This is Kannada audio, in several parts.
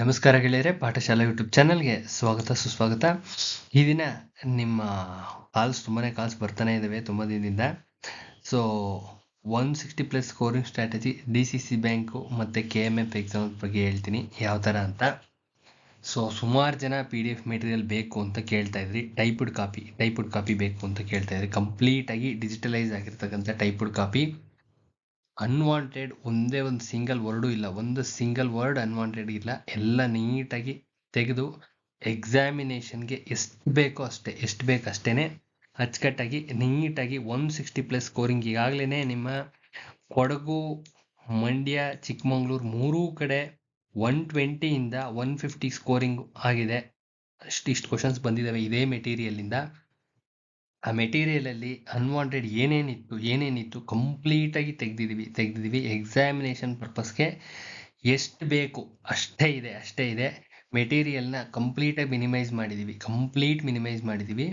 ನಮಸ್ಕಾರ ಗೆಳೆಯರೆ, ಪಾಠಶಾಲಾ ಯೂಟ್ಯೂಬ್ ಚಾನಲ್ಗೆ ಸ್ವಾಗತ, ಸುಸ್ವಾಗತ. ಈ ದಿನ ನಿಮ್ಮ ಕಾಲ್ಸ್ ತುಂಬಾ ಕಾಲ್ಸ್ ಬರ್ತಾನೆ ಇದ್ದಾವೆ ತುಂಬ ದಿನದಿಂದ. So one sixty plus scoring strategy D C C bank ಮತ್ತು ಕೆ ಎಂ ಎಫ್ ಎಕ್ಸಾಮ್ ಬಗ್ಗೆ ಹೇಳ್ತೀನಿ, ಯಾವ ಥರ ಅಂತ. ಸೊ ಸುಮಾರು ಜನ ಪಿ ಡಿ ಎಫ್ ಮೆಟೀರಿಯಲ್ ಬೇಕು ಅಂತ ಕೇಳ್ತಾ ಇದ್ರಿ ಟೈಪ್ಡ್ ಕಾಪಿ ಟೈಪ್ಡ್ ಕಾಪಿ ಬೇಕು ಅಂತ ಕೇಳ್ತಾ ಇದ್ರಿ. ಕಂಪ್ಲೀಟಾಗಿ ಡಿಜಿಟಲೈಸ್ ಆಗಿರ್ತಕ್ಕಂಥ ಟೈಪ್ಡ್ ಕಾಪಿ ಅನ್ವಾಂಟೆಡ್ ಒಂದೇ ಒಂದು ಸಿಂಗಲ್ ವರ್ಡು ಇಲ್ಲ, ಒಂದು ಸಿಂಗಲ್ ವರ್ಡ್ ಅನ್ವಾಂಟೆಡ್ ಇಲ್ಲ, ಎಲ್ಲ ನೀಟಾಗಿ ತೆಗೆದು ಎಕ್ಸಾಮಿನೇಷನ್ಗೆ ಎಷ್ಟು ಬೇಕೋ ಅಷ್ಟೇ, ಎಷ್ಟು ಬೇಕು ಅಷ್ಟೇ ಅಚ್ಚುಕಟ್ಟಾಗಿ ನೀಟಾಗಿ ಒನ್ ಸಿಕ್ಸ್ಟಿ ಪ್ಲಸ್ ಸ್ಕೋರಿಂಗ್ ಈಗಾಗಲೇ ನಿಮ್ಮ ಕೊಡಗು, ಮಂಡ್ಯ, ಚಿಕ್ಕಮಂಗ್ಳೂರು ಮೂರೂ ಕಡೆ ಒನ್ ಟ್ವೆಂಟಿಯಿಂದ ಒನ್ ಫಿಫ್ಟಿ ಸ್ಕೋರಿಂಗ್ ಆಗಿದೆ. ಅಷ್ಟಿಷ್ಟು ಕ್ವಶನ್ಸ್ ಬಂದಿದ್ದಾವೆ ಇದೇ ಮೆಟೀರಿಯಲಿಂದ ಆ ಮೆಟೀರಿಯಲಲ್ಲಿ ಅನ್ವಾಂಟೆಡ್ ಏನೇನಿತ್ತು ಏನೇನಿತ್ತು ಕಂಪ್ಲೀಟಾಗಿ ತೆಗೆದಿದ್ದೀವಿ ತೆಗೆದಿದ್ದೀವಿ ಎಕ್ಸಾಮಿನೇಷನ್ ಪರ್ಪಸ್ಗೆ ಎಷ್ಟು ಬೇಕು ಅಷ್ಟೇ ಇದೆ ಅಷ್ಟೇ ಇದೆ. ಮೆಟೀರಿಯಲ್ನ ಕಂಪ್ಲೀಟಾಗಿ ಮಿನಿಮೈಸ್ ಮಾಡಿದ್ದೀವಿ ಕಂಪ್ಲೀಟ್ ಮಿನಿಮೈಸ್ ಮಾಡಿದ್ದೀವಿ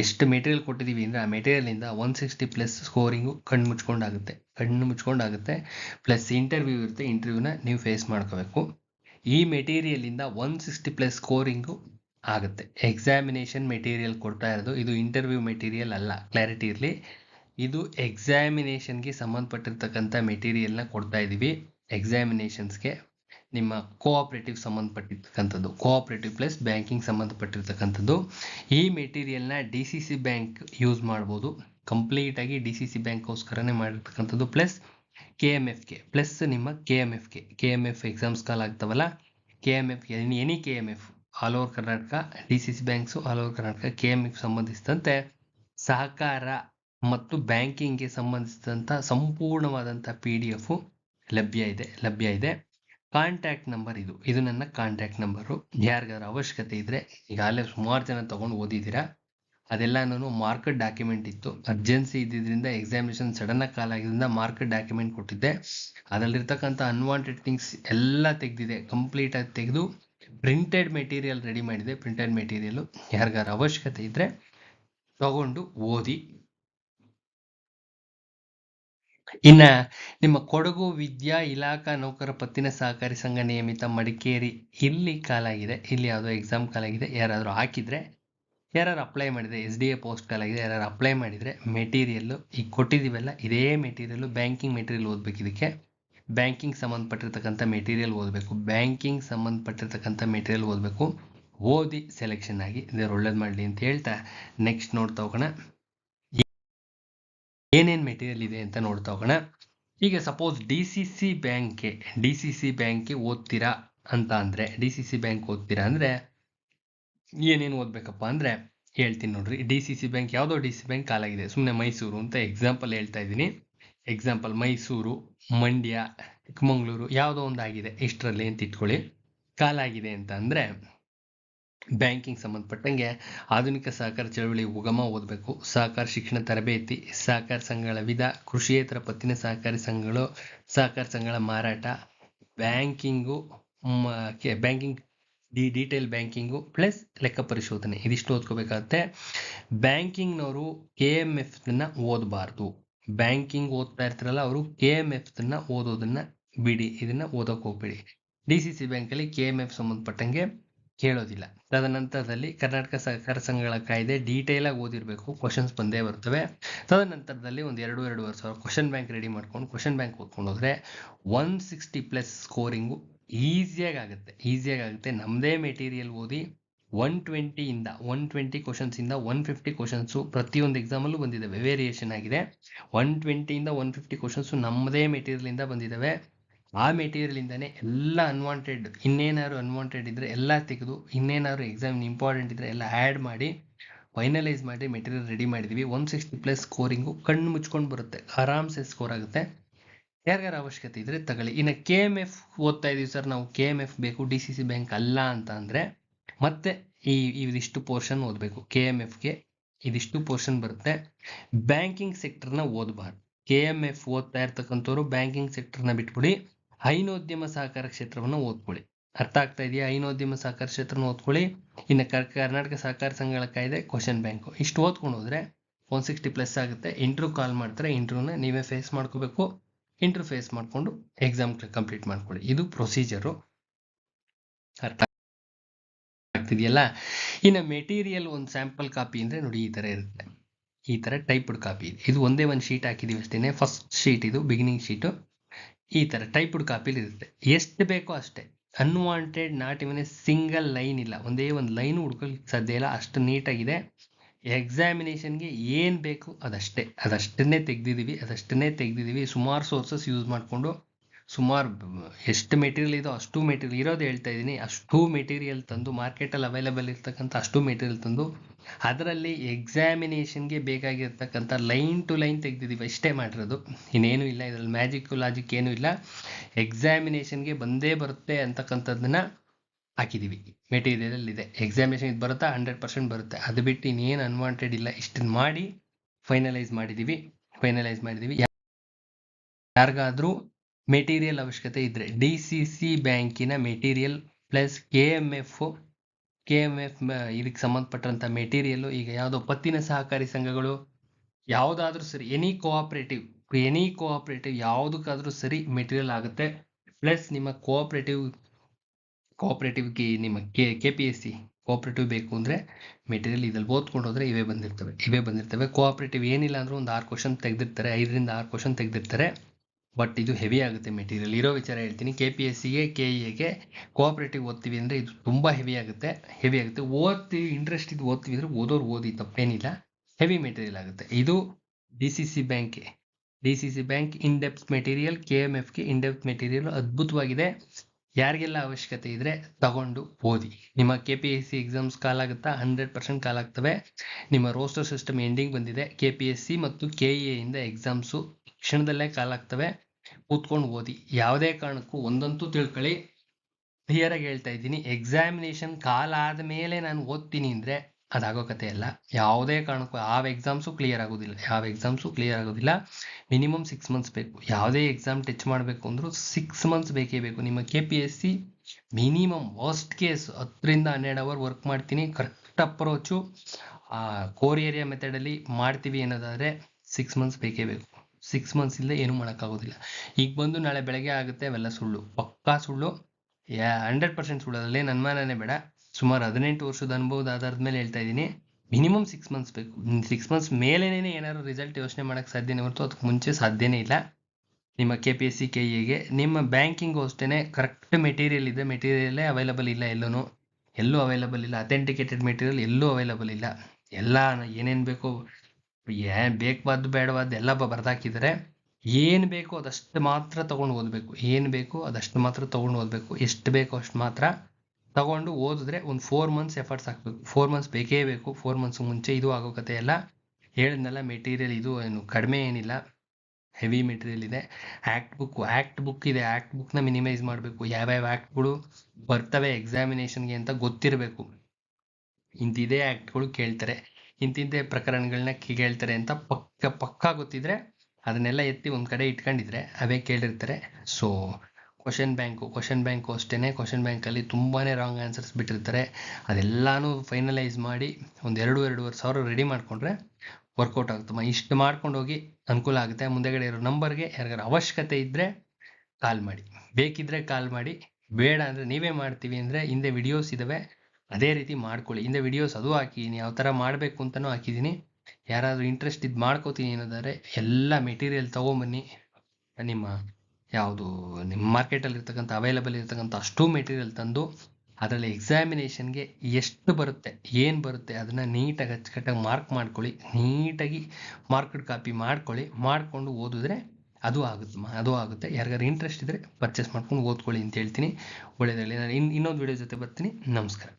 ಎಷ್ಟು ಮೆಟೀರಿಯಲ್ ಕೊಟ್ಟಿದ್ದೀವಿ ಅಂದರೆ ಆ ಮೆಟೀರಿಯಲಿಂದ ಒನ್ ಸಿಕ್ಸ್ಟಿ ಪ್ಲಸ್ ಸ್ಕೋರಿಂಗು ಕಣ್ಣು ಮುಚ್ಕೊಂಡಾಗುತ್ತೆ ಕಣ್ಣು ಮುಚ್ಕೊಂಡಾಗುತ್ತೆ. ಪ್ಲಸ್ ಇಂಟರ್ವ್ಯೂ ಇರುತ್ತೆ ಇಂಟರ್ವ್ಯೂನ ನೀವು ಫೇಸ್ ಮಾಡ್ಕೋಬೇಕು. ಈ ಮೆಟೀರಿಯಲಿಂದ ಒನ್ ಸಿಕ್ಸ್ಟಿ ಪ್ಲಸ್ ಸ್ಕೋರಿಂಗು ಆಗುತ್ತೆ. ಎಕ್ಸಾಮಿನೇಷನ್ ಮೆಟೀರಿಯಲ್ ಕೊಡ್ತಾ ಇರೋದು, ಇದು ಇಂಟರ್ವ್ಯೂ ಮೆಟೀರಿಯಲ್ ಅಲ್ಲ ಕ್ಲಾರಿಟಿ ಇರಲಿ. ಇದು ಎಕ್ಸಾಮಿನೇಷನ್ಗೆ ಸಂಬಂಧಪಟ್ಟಿರ್ತಕ್ಕಂಥ ಮೆಟೀರಿಯಲ್ನ ಕೊಡ್ತಾ ಇದ್ದೀವಿ ಎಕ್ಸಾಮಿನೇಷನ್ಸ್ಗೆ ನಿಮ್ಮ ಕೋಆಪ್ರೇಟಿವ್ ಸಂಬಂಧಪಟ್ಟಿರ್ತಕ್ಕಂಥದ್ದು ಕೋಆಪ್ರೇಟಿವ್ ಪ್ಲಸ್ ಬ್ಯಾಂಕಿಂಗ್ ಸಂಬಂಧಪಟ್ಟಿರ್ತಕ್ಕಂಥದ್ದು. ಈ ಮೆಟೀರಿಯಲ್ನ D C C bank use ಮಾಡ್ಬೋದು. ಕಂಪ್ಲೀಟಾಗಿ ಡಿ ಸಿ ಸಿ ಬ್ಯಾಂಕ್ಗೋಸ್ಕರನೇ ಮಾಡಿರ್ತಕ್ಕಂಥದ್ದು ಪ್ಲಸ್ ಕೆ ಎಂ ಎಫ್ಗೆ ಪ್ಲಸ್ ನಿಮ್ಮ K M ಎಫ್ಗೆ K M F exams call ಆಗ್ತಾವಲ್ಲ K M F any K M F all over Karnataka, D C C banks all over Karnataka, K F ಸಂಬಂಧಿಸಿದಂತೆ ಸಹಕಾರ ಮತ್ತು ಬ್ಯಾಂಕಿಂಗ್ಗೆ ಸಂಬಂಧಿಸಿದಂಥ ಸಂಪೂರ್ಣವಾದಂಥ ಪಿ ಡಿ ಎಫ್ ಲಭ್ಯ ಇದೆ ಲಭ್ಯ ಇದೆ. ಕಾಂಟ್ಯಾಕ್ಟ್ ನಂಬರ್ ಇದು ಇದು ನನ್ನ ಕಾಂಟ್ಯಾಕ್ಟ್ ನಂಬರು. ಯಾರಿಗಾದ್ರೂ ಅವಶ್ಯಕತೆ ಇದ್ದರೆ ಈಗಾಗಲೇ ಸುಮಾರು ಜನ ತೊಗೊಂಡು ಓದಿದ್ದೀರಾ? ಅದೆಲ್ಲನೂ ಮಾರ್ಕೆಟ್ ಡಾಕ್ಯುಮೆಂಟ್ ಇತ್ತು. ಅರ್ಜೆನ್ಸಿ ಇದ್ದಿದ್ದರಿಂದ ಎಕ್ಸಾಮಿನೇಷನ್ ಸಡನ್ನಾಗಿ ಕಾಲ್ ಆಗಿದ್ದರಿಂದ ಮಾರ್ಕೆಟ್ ಡಾಕ್ಯುಮೆಂಟ್ ಕೊಟ್ಟಿದ್ದೆ. ಅದರಲ್ಲಿರ್ತಕ್ಕಂಥ ಅನ್ವಾಂಟೆಡ್ ಥಿಂಗ್ಸ್ ಎಲ್ಲ ತೆಗೆದಿದೆ. ಕಂಪ್ಲೀಟಾಗಿ ತೆಗೆದು ಪ್ರಿಂಟೆಡ್ ಮೆಟೀರಿಯಲ್ ರೆಡಿ ಮಾಡಿದೆ. ಪ್ರಿಂಟೆಡ್ ಮೆಟೀರಿಯಲು ಯಾರಿಗಾರ ಅವಶ್ಯಕತೆ ಇದ್ದರೆ ತಗೊಂಡು ಓದಿ. ಇನ್ನ ನಿಮ್ಮ ಕೊಡಗು ವಿದ್ಯಾ ಇಲಾಖಾ ನೌಕರ ಪತ್ತಿನ ಸಹಕಾರಿ ಸಂಘ ನಿಯಮಿತ ಮಡಿಕೇರಿ ಇಲ್ಲಿ ಕಾಲಾಗಿದೆ ಇಲ್ಲಿ ಯಾವುದೋ ಎಕ್ಸಾಮ್ ಕಾಲಾಗಿದೆ ಯಾರಾದರೂ ಹಾಕಿದ್ರೆ ಯಾರು ಅಪ್ಲೈ ಮಾಡಿದೆ ಎಸ್ ಡಿ ಎ ಪೋಸ್ಟ್ ಕಾಲಾಗಿದೆ ಯಾರು ಅಪ್ಲೈ ಮಾಡಿದರೆ ಮೆಟೀರಿಯಲ್ಲು ಈಗ ಕೊಟ್ಟಿದ್ದೀವಲ್ಲ, ಇದೇ ಮೆಟೀರಿಯಲ್ಲು ಬ್ಯಾಂಕಿಂಗ್ ಮೆಟೀರಿಯಲ್ ಓದಬೇಕು ಇದಕ್ಕೆ ಬ್ಯಾಂಕಿಂಗ್ ಸಂಬಂಧಪಟ್ಟಿರ್ತಕ್ಕಂಥ ಮೆಟೀರಿಯಲ್ ಓದಬೇಕು. ಬ್ಯಾಂಕಿಂಗ್ ಸಂಬಂಧಪಟ್ಟಿರ್ತಕ್ಕಂಥ ಮೆಟೀರಿಯಲ್ ಓದಬೇಕು. ಓದಿ ಸೆಲೆಕ್ಷನ್ ಆಗಿ ದೇವ್ರು ಒಳ್ಳೇದು ಮಾಡಲಿ ಅಂತ ಹೇಳ್ತಾ ನೆಕ್ಸ್ಟ್ ನೋಡ್ತಾ ಹೋಗೋಣ. ಏನೇನು ಮೆಟೀರಿಯಲ್ ಇದೆ ಅಂತ ನೋಡ್ತಾ ಹೋಗೋಣ. ಈಗ ಸಪೋಸ್ ಡಿ ಸಿ ಸಿ ಬ್ಯಾಂಕ್ಗೆ ಡಿ ಸಿ ಸಿ ಬ್ಯಾಂಕ್ಗೆ ಓದ್ತೀರಾ ಅಂತ ಅಂದರೆ ಡಿ ಸಿ ಸಿ ಬ್ಯಾಂಕ್ ಓದ್ತೀರಾ ಅಂದರೆ ಏನೇನು ಓದಬೇಕಪ್ಪ ಅಂದರೆ ಹೇಳ್ತೀನಿ ನೋಡ್ರಿ. ಡಿ ಸಿ ಸಿ ಬ್ಯಾಂಕ್ ಯಾವುದೋ ಡಿ ಸಿ ಬ್ಯಾಂಕ್ ಕಾಲಾಗಿದೆ. ಸುಮ್ಮನೆ ಮೈಸೂರು ಅಂತ ಎಕ್ಸಾಂಪಲ್ ಹೇಳ್ತಾ ಇದ್ದೀನಿ. ಎಕ್ಸಾಂಪಲ್ ಮೈಸೂರು ಮಂಡ್ಯ ಚಿಕ್ಕಮಂಗ್ಳೂರು ಯಾವುದೋ ಒಂದಾಗಿದೆ. ಇಷ್ಟರಲ್ಲಿ ಅಂತ ಇಟ್ಕೊಳ್ಳಿ. ಕಾಲಾಗಿದೆ ಅಂತ ಅಂದರೆ ಬ್ಯಾಂಕಿಂಗ್ ಸಂಬಂಧಪಟ್ಟಂಗೆ ಆಧುನಿಕ ಸಹಕಾರ ಚಳವಳಿ ಉಗಮ ಓದಬೇಕು. ಸಹಕಾರ ಶಿಕ್ಷಣ ತರಬೇತಿ, ಸಹಕಾರ ಸಂಘಗಳ ವಿಧ, ಕೃಷಿಯೇತರ ಪತ್ತಿನ ಸಹಕಾರಿ ಸಂಘಗಳು, ಸಹಕಾರ ಸಂಘಗಳ ಮಾರಾಟ ಬ್ಯಾಂಕಿಂಗು ಬ್ಯಾಂಕಿಂಗ್ ಡಿ ಡೀಟೇಲ್ ಬ್ಯಾಂಕಿಂಗು ಪ್ಲಸ್ ಲೆಕ್ಕ ಪರಿಶೋಧನೆ. ಇದಿಷ್ಟು ಓದ್ಕೋಬೇಕಾಗತ್ತೆ. ಬ್ಯಾಂಕಿಂಗ್ನವರು ಕೆ ಎಂ ಎಫ್ನ ಓದಬಾರ್ದು. ಬ್ಯಾಂಕಿಂಗ್ ಓದ್ತಾ ಇರ್ತಾರಲ್ಲ, ಅವರು ಕೆ ಎಂ ಎಫ್ನ ಓದೋದನ್ನ ಬಿಡಿ, ಇದನ್ನ ಓದೋಕೆ ಹೋಗ್ಬೇಡಿ. ಡಿ ಸಿ ಸಿ ಬ್ಯಾಂಕಲ್ಲಿ ಕೆ ಎಂ ಎಫ್ ಸಂಬಂಧಪಟ್ಟಂಗೆ ಕೇಳೋದಿಲ್ಲ. ತದನಂತರದಲ್ಲಿ ಕರ್ನಾಟಕ ಸಹಕಾರ ಸಂಘಗಳ ಕಾಯ್ದೆ ಡೀಟೇಲ್ ಆಗಿ ಓದಿರಬೇಕು ಕ್ವಶನ್ಸ್ ಬಂದೇ ಬರ್ತವೆ. ತದನಂತರದಲ್ಲಿ ಒಂದು ಎರಡು, ಎರಡೂವರೆ ಸಾವಿರ ಕ್ವಶನ್ ಬ್ಯಾಂಕ್ ರೆಡಿ ಮಾಡ್ಕೊಂಡು ಕ್ವಶನ್ ಬ್ಯಾಂಕ್ ಓದ್ಕೊಂಡು ಹೋದ್ರೆ ಒನ್ ಸಿಕ್ಸ್ಟಿ ಪ್ಲಸ್ ಸ್ಕೋರಿಂಗು ಈಸಿಯಾಗಿ ಆಗುತ್ತೆ. ಈಸಿಯಾಗಿ ಆಗುತ್ತೆ. ನಮ್ಮದೇ ಮೆಟೀರಿಯಲ್ ಓದಿ ಒನ್ ಟ್ವೆಂಟಿಯಿಂದ ಒನ್ ಟ್ವೆಂಟಿ ಕ್ವಶನ್ಸಿಂದ ಒನ್ ಫಿಫ್ಟಿ ಕ್ವಶನ್ಸು ಪ್ರತಿಯೊಂದು ಎಕ್ಸಾಮಲ್ಲೂ ಬಂದಿದ್ದಾವೆ ವೇರಿಯೇಷನ್ ಆಗಿದೆ. ಒನ್ ಟ್ವೆಂಟಿಯಿಂದ ಒನ್ ಫಿಫ್ಟಿ ಕ್ವಶನ್ಸು ನಮ್ಮದೇ ಮೆಟೀರಿಯಲಿಂದ ಬಂದಿದ್ದಾವೆ ಆ ಮೆಟೀರಿಯಲಿಂದನೇ ಎಲ್ಲ ಅನ್ವಾಂಟೆಡ್ ಇನ್ನೇನಾದ್ರು ಅನ್ವಾಂಟೆಡ್ ಇದ್ದರೆ ಎಲ್ಲ ತೆಗೆದು, ಇನ್ನೇನಾದ್ರು ಎಕ್ಸಾಮ್ ಇಂಪಾರ್ಟೆಂಟ್ ಇದ್ದರೆ ಎಲ್ಲ ಆ್ಯಡ್ ಮಾಡಿ ಫೈನಲೈಸ್ ಮಾಡಿ ಮೆಟೀರಿಯಲ್ ರೆಡಿ ಮಾಡಿದ್ದೀವಿ ಒನ್ ಸಿಕ್ಸ್ಟಿ ಪ್ಲಸ್ ಸ್ಕೋರಿಂಗು ಕಣ್ಣು ಮುಚ್ಕೊಂಡು ಬರುತ್ತೆ. ಆರಾಮ್ಸೆ ಸ್ಕೋರ್ ಆಗುತ್ತೆ. ಯಾರ್ಯಾರ ಅವಶ್ಯಕತೆ ಇದ್ದರೆ ತಗೊಳ್ಳಿ. ಇನ್ನು ಕೆ ಎಂ ಎಫ್ ಓದ್ತಾ ಇದೀವಿ ಸರ್. ನಾವು ಕೆ ಎಂ ಎಫ್ ಬೇಕು ಡಿ ಸಿ ಸಿ ಬ್ಯಾಂಕ್ ಅಲ್ಲ ಅಂತ ಅಂದರೆ ಮತ್ತೆ ಈ, ಇದಿಷ್ಟು ಪೋರ್ಷನ್ ಓದಬೇಕು. ಕೆ ಎಂ ಎಫ್ಗೆ ಇದಿಷ್ಟು ಪೋರ್ಷನ್ ಬರುತ್ತೆ. ಬ್ಯಾಂಕಿಂಗ್ ಸೆಕ್ಟರ್ನ ಓದಬಾರ್ದು. ಕೆ ಎಂ ಎಫ್ ಓದ್ತಾ ಇರ್ತಕ್ಕಂಥವ್ರು ಬ್ಯಾಂಕಿಂಗ್ ಸೆಕ್ಟರ್ನ ಬಿಟ್ಬಿಡಿ, ಹೈನೋದ್ಯಮ ಸಹಕಾರ ಕ್ಷೇತ್ರವನ್ನು ಓದ್ಕೊಳ್ಳಿ. ಅರ್ಥ ಆಗ್ತಾ ಇದೆಯಾ? ಹೈನೋದ್ಯಮ ಸಹಕಾರ ಕ್ಷೇತ್ರನ ಓದ್ಕೊಳ್ಳಿ. ಇನ್ನು ಕರ್ನಾಟಕ ಸಹಕಾರ ಸಂಘಗಳ ಕಾಯ್ದೆ ಕ್ವಶನ್ ಬ್ಯಾಂಕು ಇಷ್ಟು ಓದ್ಕೊಂಡು ಹೋದ್ರೆ ಒನ್ ಸಿಕ್ಸ್ಟಿ ಪ್ಲಸ್ ಆಗುತ್ತೆ. ಇಂಟ್ರ್ಯೂ ಕಾಲ್ ಮಾಡ್ತಾರೆ. ಇಂಟ್ರ್ಯೂನ ನೀವೇ ಫೇಸ್ ಮಾಡ್ಕೋಬೇಕು. ಇಂಟ್ರ್ಯೂ ಫೇಸ್ ಮಾಡಿಕೊಂಡು ಎಕ್ಸಾಮ್ ಕಂಪ್ಲೀಟ್ ಮಾಡ್ಕೊಳ್ಳಿ. ಇದು ಪ್ರೊಸೀಜರು ಅರ್ಥ ಆಗ್ತಿದೆಯಲ್ಲ ಇನ್ನು ಮೆಟೀರಿಯಲ್ ಒಂದು ಸ್ಯಾಂಪಲ್ ಕಾಪಿ ಅಂದರೆ ನೋಡಿ, ಈ ಥರ ಇರುತ್ತೆ. ಈ ಥರ ಟೈಪ್ಡ್ ಕಾಪಿ ಇದೆ. ಇದು ಒಂದೇ ಒಂದು ಶೀಟ್ ಹಾಕಿದ್ದೀವಿ ಅಷ್ಟೇ ಫಸ್ಟ್ ಶೀಟ್ ಇದು ಬಿಗಿನಿಂಗ್ ಶೀಟು ಈ ಥರ ಟೈಪ್ಡ್ ಕಾಪಿಲಿ ಇರುತ್ತೆ. ಎಷ್ಟು ಬೇಕೋ ಅಷ್ಟೇ. Unwanted not even single line ಇಲ್ಲ. ಒಂದೇ ಒಂದು ಲೈನ್ ಹುಡ್ಕೋಕ್ಕೆ ಸಾಧ್ಯ ಇಲ್ಲ. ಅಷ್ಟು ನೀಟಾಗಿದೆ. ಎಕ್ಸಾಮಿನೇಷನ್ಗೆ ಏನು ಬೇಕು ಅದಷ್ಟೇ. ಅದಷ್ಟನ್ನೇ ತೆಗ್ದಿದ್ದೀವಿ. ಅದಷ್ಟನ್ನೇ ತೆಗ್ದಿದ್ದೀವಿ. ಸುಮಾರು ಸೋರ್ಸಸ್ ಯೂಸ್ ಮಾಡಿಕೊಂಡು ಸುಮಾರು ಎಷ್ಟು ಮೆಟೀರಿಯಲ್ ಇದೋ ಅಷ್ಟು ಮೆಟೀರಿಯಲ್ ಇರೋದು ಹೇಳ್ತಾ ಇದ್ದೀನಿ. ಅಷ್ಟು ಮೆಟೀರಿಯಲ್ ತಂದು ಮಾರ್ಕೆಟಲ್ಲಿ ಅವೈಲೇಬಲ್ ಇರ್ತಕ್ಕಂಥ ಅಷ್ಟು ಮೆಟೀರಿಯಲ್ ತಂದು ಅದರಲ್ಲಿ ಎಕ್ಸಾಮಿನೇಷನ್ಗೆ ಬೇಕಾಗಿರ್ತಕ್ಕಂಥ ಲೈನ್ ಟು ಲೈನ್ ತೆಗೆದಿದ್ದೀವಿ. ಇಷ್ಟೇ ಮಾಡಿರೋದು. ಇನ್ನೇನು ಇಲ್ಲ. ಇದರಲ್ಲಿ ಮ್ಯಾಜಿಕ್ ಲಾಜಿಕ್ ಏನೂ ಇಲ್ಲ. ಎಕ್ಸಾಮಿನೇಷನ್ಗೆ ಬಂದೇ ಬರುತ್ತೆ ಅಂತಕ್ಕಂಥದ್ದನ್ನ ಹಾಕಿದ್ದೀವಿ. ಮೆಟೀರಿಯಲ್ ಇದೆ. ಎಕ್ಸಾಮಿನೇಷನ್ ಇದು ಬರುತ್ತಾ? ಹಂಡ್ರೆಡ್ ಪರ್ಸೆಂಟ್ ಬರುತ್ತೆ. ಅದು ಬಿಟ್ಟು ಇನ್ನೇನು ಅನ್ವಾಂಟೆಡ್ ಇಲ್ಲ. ಇಷ್ಟನ್ನು ಮಾಡಿ ಫೈನಲೈಸ್ ಮಾಡಿದ್ದೀವಿ. ಫೈನಲೈಸ್ ಮಾಡಿದ್ದೀವಿ. ಯಾರಿಗಾದ್ರೂ ಮೆಟೀರಿಯಲ್ ಅವಶ್ಯಕತೆ ಇದ್ದರೆ ಡಿ ಸಿ ಸಿ ಬ್ಯಾಂಕಿನ material plus K M F K M F ಇದಕ್ಕೆ ಸಂಬಂಧಪಟ್ಟಂಥ ಮೆಟೀರಿಯಲ್ಲು ಈಗ ಯಾವುದೋ ಪತ್ತಿನ ಸಹಕಾರಿ ಸಂಘಗಳು ಯಾವುದಾದ್ರೂ ಸರಿ ಎನಿ ಕೋಆಪರೇಟಿವ್ ಎನಿ ಕೋಆಪರೇಟಿವ್ ಯಾವುದಕ್ಕಾದ್ರೂ ಸರಿ ಮೆಟೀರಿಯಲ್ ಆಗುತ್ತೆ. ಪ್ಲಸ್ ನಿಮ್ಮ ಕೋಆಪರೇಟಿವ್ ಕೋಆಪ್ರೇಟಿವ್ಗೆ ನಿಮ್ಮ K K P S C cooperative ಬೇಕು ಅಂದರೆ ಮೆಟೀರಿಯಲ್ ಇದ್ರಲ್ಲಿ ಓದ್ಕೊಂಡು ಹೋದರೆ ಇವೇ ಬಂದಿರ್ತವೆ ಇವೇ ಬಂದಿರ್ತವೆ. ಕೋಆಪರೇಟಿವ್ ಏನಿಲ್ಲ ಅಂದರೂ ಒಂದು ಆರು ಕ್ವಶನ್ ತೆಗೆದಿರ್ತಾರೆ, ಐದರಿಂದ ಆರು ಕ್ವಶನ್ ತೆಗೆದಿರ್ತಾರೆ. ಬಟ್ ಇದು ಹೆವಿ ಆಗುತ್ತೆ ಮೆಟೀರಿಯಲ್ ಇರೋ ವಿಚಾರ ಹೇಳ್ತೀನಿ. ಕೆ ಪಿ ಎಸ್ ಸಿಗೆ ಕೆ ಎಗೆ ಕೋಆಪ್ರೇಟಿವ್ ಓದ್ತೀವಿ ಅಂದರೆ ಇದು ತುಂಬ ಹೆವಿ ಆಗುತ್ತೆ. ಹೆವಿ ಆಗುತ್ತೆ. ಓದ್ತೀವಿ ಇಂಟ್ರೆಸ್ಟ್ ಇದು ಓದ್ತೀವಿ ಅಂದರೆ ಓದೋರು ಓದಿ, ತಪ್ಪೇನಿಲ್ಲ. ಹೆವಿ ಮೆಟೀರಿಯಲ್ ಆಗುತ್ತೆ. ಇದು ಡಿ ಸಿ ಸಿ ಬ್ಯಾಂಕ್ಗೆ D C C bank in depth material K M ಎಫ್ಗೆ in depth material ಅದ್ಭುತವಾಗಿದೆ. ಯಾರಿಗೆಲ್ಲ ಅವಶ್ಯಕತೆ ಇದ್ದರೆ ತಗೊಂಡು ಓದಿ. ನಿಮ್ಮ K P S C exams ಕಾಲಾಗುತ್ತಾ hundred percent ಕಾಲಾಗ್ತವೆ ನಿಮ್ಮ ರೋಸ್ಟರ್ ಸಿಸ್ಟಮ್ ಎಂಡಿಂಗ್ ಬಂದಿದೆ. ಕೆ ಪಿ ಎಸ್ ಸಿ ಮತ್ತು ಕೆ ಎ ಇಂದ ಎಕ್ಸಾಮ್ಸು ಕ್ಷಣದಲ್ಲೇ ಕಾಲಾಗ್ತವೆ ಕೂತ್ಕೊಂಡು ಓದಿ. ಯಾವುದೇ ಕಾರಣಕ್ಕೂ ಒಂದಂತೂ ತಿಳ್ಕೊಳ್ಳಿ. ಕ್ಲಿಯರಾಗಿ ಹೇಳ್ತಾ ಇದ್ದೀನಿ. ಎಕ್ಸಾಮಿನೇಷನ್ ಕಾಲ ಆದಮೇಲೆ ನಾನು ಓದ್ತೀನಿ ಅಂದರೆ ಅದಾಗೋ ಕತೆ ಅಲ್ಲ. ಯಾವುದೇ ಕಾರಣಕ್ಕೂ ಯಾವ ಎಕ್ಸಾಮ್ಸು ಕ್ಲಿಯರ್ ಆಗೋದಿಲ್ಲ. ಯಾವ ಎಕ್ಸಾಮ್ಸು ಕ್ಲಿಯರ್ ಆಗೋದಿಲ್ಲ. ಮಿನಿಮಮ್ ಸಿಕ್ಸ್ ಮಂತ್ಸ್ ಬೇಕು. ಯಾವುದೇ ಎಕ್ಸಾಮ್ ಟಚ್ ಮಾಡಬೇಕು ಅಂದರೂ ಸಿಕ್ಸ್ ಮಂತ್ಸ್ ಬೇಕೇ ಬೇಕು. ನಿಮ್ಮ K P S C minimum worst case ಹತ್ತರಿಂದ ಹನ್ನೆರಡು ಅವರ್ ವರ್ಕ್ ಮಾಡ್ತೀನಿ. ಕರೆಕ್ಟ್ ಅಪ್ರೋಚು ಕೋರ್ ಏರಿಯಾ ಮೆಥಡಲ್ಲಿ ಮಾಡ್ತೀವಿ ಅನ್ನೋದಾದರೆ ಸಿಕ್ಸ್ ಮಂತ್ಸ್ ಬೇಕೇ ಬೇಕು. ಸಿಕ್ಸ್ ಮಂತ್ಸ್ ಇಲ್ಲದೆ ಏನೂ ಮಾಡೋಕ್ಕಾಗೋದಿಲ್ಲ. ಈಗ ಬಂದು ನಾಳೆ ಬೆಳಗ್ಗೆ ಆಗುತ್ತೆ ಅವೆಲ್ಲ ಸುಳ್ಳು. ಪಕ್ಕಾ ಸುಳ್ಳು. ಯಾ ಹಂಡ್ರೆಡ್ ಪರ್ಸೆಂಟ್ ಸುಳ್ಳು. ನನ್ನ ಮಾನನೇ ಬೇಡ. ಸುಮಾರು ಹದಿನೆಂಟು ವರ್ಷದ ಅನುಭವದ ಆಧಾರದ ಮೇಲೆ ಹೇಳ್ತಾ ಇದ್ದೀನಿ. ಮಿನಿಮಮ್ ಸಿಕ್ಸ್ ಮಂತ್ಸ್ ಬೇಕು. ಸಿಕ್ಸ್ ಮಂತ್ಸ್ ಮೇಲೇನೇ ಏನಾದ್ರು ರಿಸಲ್ಟ್ ಯೋಚನೆ ಮಾಡೋಕ್ಕೆ ಸಾಧ್ಯನೇ ಹೊರತು ಅದಕ್ಕೆ ಮುಂಚೆ ಸಾಧ್ಯನೇ ಇಲ್ಲ. ನಿಮ್ಮ K P S C K ಎಗೆ ನಿಮ್ಮ ಬ್ಯಾಂಕಿಂಗು ಅಷ್ಟೇ ಕರೆಕ್ಟ್ ಮೆಟೀರಿಯಲ್ ಇದೆ. ಮೆಟೀರಿಯಲ್ಲೇ ಅವೈಲಬಲ್ ಇಲ್ಲ ಎಲ್ಲೂ ಎಲ್ಲೂ ಅವೈಲಬಲ್ ಇಲ್ಲ. ಅಥೆಂಟಿಕೇಟೆಡ್ ಮೆಟೀರಿಯಲ್ ಎಲ್ಲೂ ಅವೈಲಬಲ್ ಇಲ್ಲ. ಎಲ್ಲ ಏನೇನು ಬೇಕೋ ಏ ಬೇಕಾದ್ದು ಬೇಡವಾದ್ದು ಎಲ್ಲ ಬರ್ದಾಕಿದ್ದಾರೆ ಏನು ಬೇಕೋ ಅದಷ್ಟು ಮಾತ್ರ ತೊಗೊಂಡು ಓದಬೇಕು. ಏನು ಬೇಕೋ ಅದಷ್ಟು ಮಾತ್ರ ತೊಗೊಂಡು ಓದಬೇಕು. ಎಷ್ಟು ಬೇಕೋ ಅಷ್ಟು ಮಾತ್ರ ತಗೊಂಡು ಓದಿದ್ರೆ ಒಂದು ಫೋರ್ ಮಂತ್ಸ್ ಎಫರ್ಟ್ಸ್ ಹಾಕಬೇಕು ಫೋರ್ ಮಂತ್ಸ್ ಬೇಕೇ ಬೇಕು. ಫೋರ್ ಮಂತ್ಸ್ ಮುಂಚೆ ಇದು ಆಗೋ ಕತೆ ಎಲ್ಲ ಹೇಳಿದ್ನಲ್ಲ ಮೆಟೀರಿಯಲ್ ಇದು ಏನು ಕಡಿಮೆ ಏನಿಲ್ಲ. ಹೆವಿ ಮೆಟೀರಿಯಲ್ ಇದೆ. ಆ್ಯಕ್ಟ್ ಬುಕ್ ಆ್ಯಕ್ಟ್ ಬುಕ್ ಇದೆ. ಆ್ಯಕ್ಟ್ ಬುಕ್ನ ಮಿನಿಮೈಸ್ ಮಾಡಬೇಕು. ಯಾವ್ಯಾವ ಆ್ಯಕ್ಟ್ಗಳು ಬರ್ತವೆ ಎಕ್ಸಾಮಿನೇಷನ್ಗೆ ಅಂತ ಗೊತ್ತಿರಬೇಕು. ಇಂತಿದೇ ಆ್ಯಕ್ಟ್ಗಳು ಕೇಳ್ತಾರೆ. ಇಂತಿಂದೇ ಪ್ರಕರಣಗಳನ್ನ ಕೇಳ್ತಾರೆ ಅಂತ ಪಕ್ಕ ಪಕ್ಕ ಗೊತ್ತಿದ್ರೆ ಅದನ್ನೆಲ್ಲ ಎತ್ತಿ ಒಂದು ಕಡೆ ಇಟ್ಕೊಂಡಿದ್ರೆ ಅವೇ ಕೇಳಿರ್ತಾರೆ. So question bank question bank ಅಷ್ಟೇ ಕ್ವಶನ್ ಬ್ಯಾಂಕಲ್ಲಿ ತುಂಬಾ ರಾಂಗ್ ಆನ್ಸರ್ಸ್ ಬಿಟ್ಟಿರ್ತಾರೆ. ಅದೆಲ್ಲನೂ ಫೈನಲೈಸ್ ಮಾಡಿ ಒಂದು ಎರಡು, ಎರಡೂವರೆ ಸಾವಿರ ರೆಡಿ ಮಾಡಿಕೊಂಡ್ರೆ ವರ್ಕೌಟ್ ಆಗುತ್ತಮ್ಮ ಇಷ್ಟು ಮಾಡ್ಕೊಂಡು ಹೋಗಿ ಅನುಕೂಲ ಆಗುತ್ತೆ. ಮುಂದೆಗಡೆ ಇರೋ ನಂಬರ್ಗೆ ಯಾರಿಗಾರ ಅವಶ್ಯಕತೆ ಇದ್ದರೆ ಕಾಲ್ ಮಾಡಿ. ಬೇಕಿದ್ದರೆ ಕಾಲ್ ಮಾಡಿ. ಬೇಡ ಅಂದರೆ ನೀವೇ ಮಾಡ್ತೀವಿ ಅಂದರೆ ಹಿಂದೆ ವಿಡಿಯೋಸ್ ಇದ್ದಾವೆ ಅದೇ ರೀತಿ ಮಾಡ್ಕೊಳ್ಳಿ. ಹಿಂದೆ ವಿಡಿಯೋಸ್ ಅದು ಹಾಕಿದ್ದೀನಿ ಯಾವ ಥರ ಮಾಡಬೇಕು ಅಂತಲೂ ಹಾಕಿದ್ದೀನಿ ಯಾರಾದರೂ ಇಂಟ್ರೆಸ್ಟ್ ಇದು ಮಾಡ್ಕೋತೀನಿ ಅನ್ನೋದಾದ್ರೆ ಎಲ್ಲ ಮೆಟೀರಿಯಲ್ ತೊಗೊಂಬನ್ನಿ. ನಿಮ್ಮ ಯಾವುದು, ನಿಮ್ಮ ಮಾರ್ಕೆಟಲ್ಲಿ ಇರ್ತಕ್ಕಂಥ ಅವೈಲಬಲ್ ಇರ್ತಕ್ಕಂಥ ಅಷ್ಟು ಮೆಟೀರಿಯಲ್ ತಂದು ಅದರಲ್ಲಿ ಎಕ್ಸಾಮಿನೇಷನ್ಗೆ ಎಷ್ಟು ಬರುತ್ತೆ, ಏನು ಬರುತ್ತೆ ಅದನ್ನು ನೀಟಾಗಿ ಅಚ್ಚುಕಟ್ಟಾಗಿ ಮಾರ್ಕ್ ಮಾಡ್ಕೊಳ್ಳಿ. ನೀಟಾಗಿ ಮಾರ್ಕೆಟ್ ಕಾಪಿ ಮಾಡ್ಕೊಳ್ಳಿ. ಮಾಡಿಕೊಂಡು ಓದಿದ್ರೆ ಅದು ಆಗುತ್ತೆ ಅದು ಆಗುತ್ತೆ. ಯಾರಿಗಾರು ಇಂಟ್ರೆಸ್ಟ್ ಇದ್ದರೆ ಪರ್ಚೇಸ್ ಮಾಡ್ಕೊಂಡು ಓದ್ಕೊಳ್ಳಿ ಅಂತ ಹೇಳ್ತೀನಿ. ಒಳ್ಳೆಯದಾಗಲಿ ನಾನು ಇನ್ನು ಇನ್ನೊಂದು ವಿಡಿಯೋ ಜೊತೆ ಬರ್ತೀನಿ. ನಮಸ್ಕಾರ.